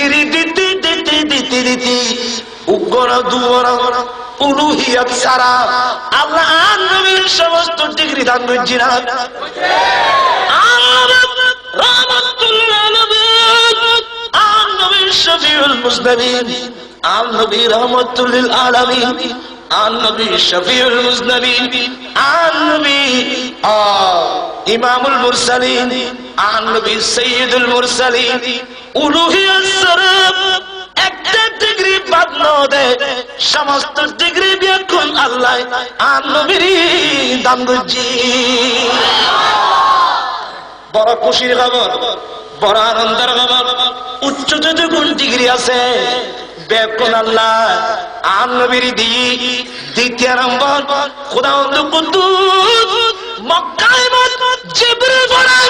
দিকিরি দিতি দিতি নবী। ইমামুল মুরসালিন। মুরসালিন। সমস্ত ডিগ্রি আল্লাহ বড় খুশির খবর, বড় আনন্দের খবর, উচ্চ যত গুণ ডিগ্রি আছে, বেকুন আল্লাহ আর দি দ্বিতীয় নম্বর খোদা মক্কায় জিবরিল বলেন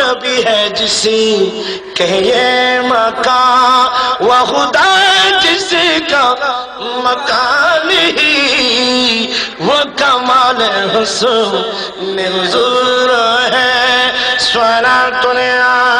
نبی ہے جس کہ یہ مکان و خدا جس کا مکان ہی، وہ کمال حسن حضور ہے، سونا تنیا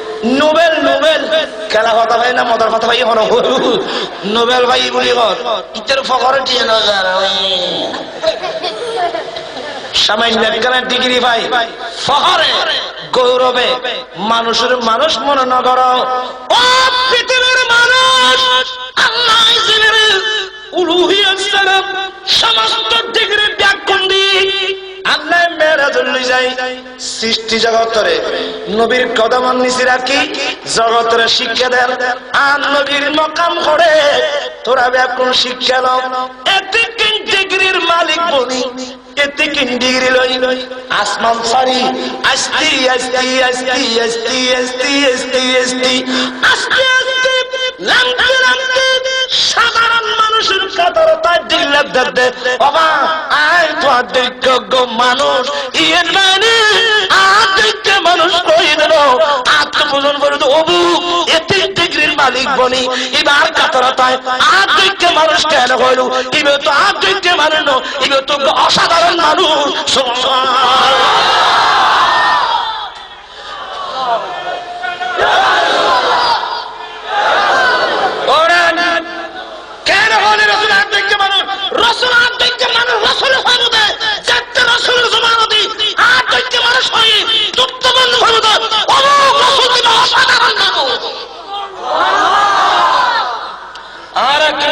নোবেল নোবেল। খেলা কথা ভাই না, মদার কথা ভাই হন নোবেল ভাই বলি ঘর ইতের ফকরে দিয়ে না সামান্য একখানের ডিগ্রি ভাই ফহরে গৌরবে। মানুষের মানুষ মনে ও পৃথিবীর মানুষ, আল্লাহ উলুহিয়াত সালাম সমস্ত ডিগ্রি আল্লাহ যাই। সৃষ্টি জগতরে। নবীর কদম নিচে রাখি জগতরে শিক্ষা দেন। আর নবীর মকাম করে তোরা ব্যাকুণ শিক্ষা লও। এতে ডিগ্রির মালিক বনি। এতে ডিগ্রি লই। আসমান সারি। সাধারণ মানুষের কাতরতায় ডিল্লার ধরতে বাবা, আয় তো আদৃজ্ঞ আত্মপূজন করে অবু এতে ডিগ্রির মালিক বনি। এবার কাতরতায় আদৈক্য মানুষ কেন হইল? ইবে তো আদৈক্য মানুষ ন ইবে তো অসাধারণ মানুষ।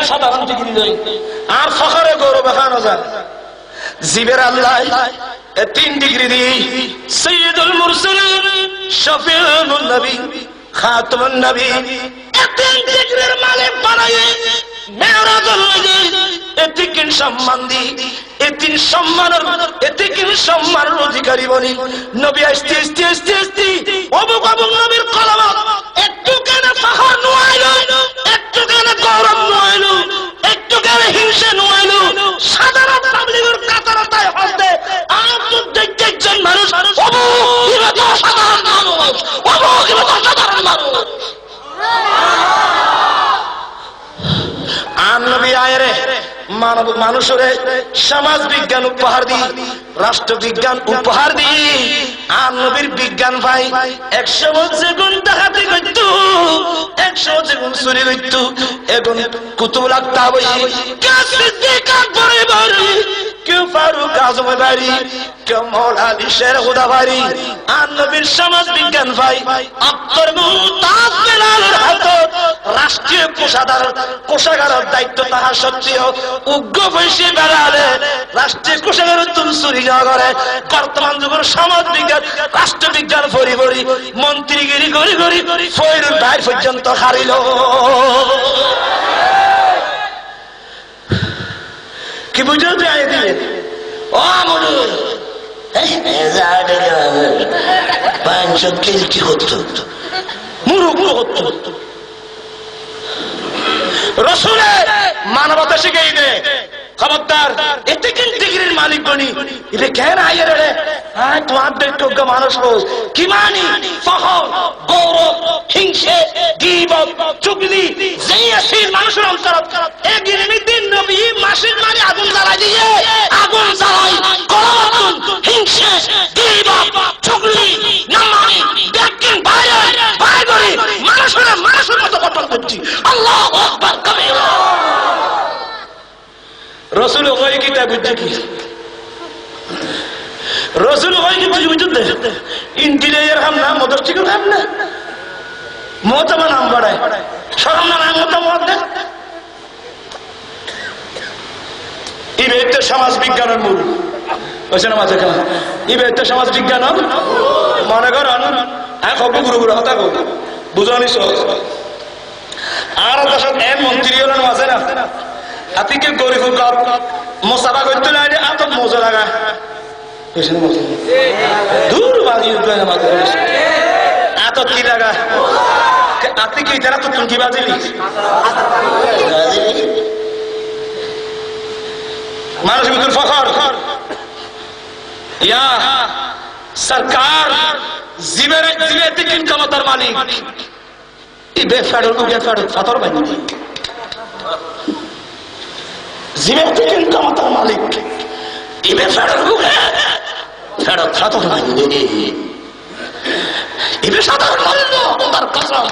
সাধারণ ডিগ্রি নই আর ফখরে গৌরব খানো যায় জীবের আল্লাহ তিন ডিগ্রি দি। সৈয়দুল মুরসালিন শফিউল নবী, খাতমুন নবী তিন ডিগ্রির মালিক বানায়ে মেরাজুল নবী, এ তিন সম্মান দি। এ তিন সম্মানের, এ তিন সম্মানের অধিকারী বনি। নবী আসতে আসতে আসতে আসতে মানুষের সমাজ বিজ্ঞান উপহার দি রাষ্ট্রবিজ্ঞান উপহার দিই। আর নবীর বিজ্ঞান ভাই, একশো বছর গুণ ডাকাতি করতো একশো বছর গুণ চুরি করতো এখন কুতুব লাগতা বই। কেউ বাড়ি কেউ আলী হুদা বাড়ি আর নবীর সমাজ বিজ্ঞান ভাই দায়িত্ব সত্ত্বেও বর্তমান যুগের সমাজ বিজ্ঞান, রাষ্ট্রবিজ্ঞান ভরি ভরি, মন্ত্রীগিরি গড়ি গড়ি ভাই পর্যন্ত হারিল। কি বুঝল যায় দিয়ে? ও রসুলে মানবতা শিখে দে। খবরদার এতে কিন্তু হ্যাঁ তোমার যোগ্য মানুষ হোক কি মানি ফখর গৌরব হিংসে গিবত চুগলি যেই আসির মানুষের অন্তর এ গিরিমি দিন নবী মাসির মারি আগুন জ্বালাই দিয়ে আগুন জ্বালাই গরম হিংসে গিবত চুগলি নামানি দেখেন বাইরে বাইরে মানুষের মানুষের মতো গঠন করছি আল্লাহ আকবার কবিরা রসুল ওই কিতা বুঝছে রসুল ওই কি তুই বুঝতে ইন্টিরিয়ার হামলা মদস্টিকের হামলা মত আমার নাম বাড়ায়। না নাম সমাজ বিজ্ঞানের মূল। হয়েছে না মাঝে বিজ্ঞান মনে সহজ। আর মন্ত্রী হলেন না। করতে না আত মজা লাগা। দূর বাজি উঠবে না মাঝে এত কি লাগা আপনি কি জানা তো তুমি কি বাজিলি মানুষ বিদুল ফখর। ইয়া, সরকার জিবের জিবে তিন ক্ষমতার মালিক। ইবে ফেডার উগে ফেডার ফাতর বানি জিবের তিন ক্ষমতার মালিক। ইবে ফেডার উগে সাধারণ মালিক তোমার কসম।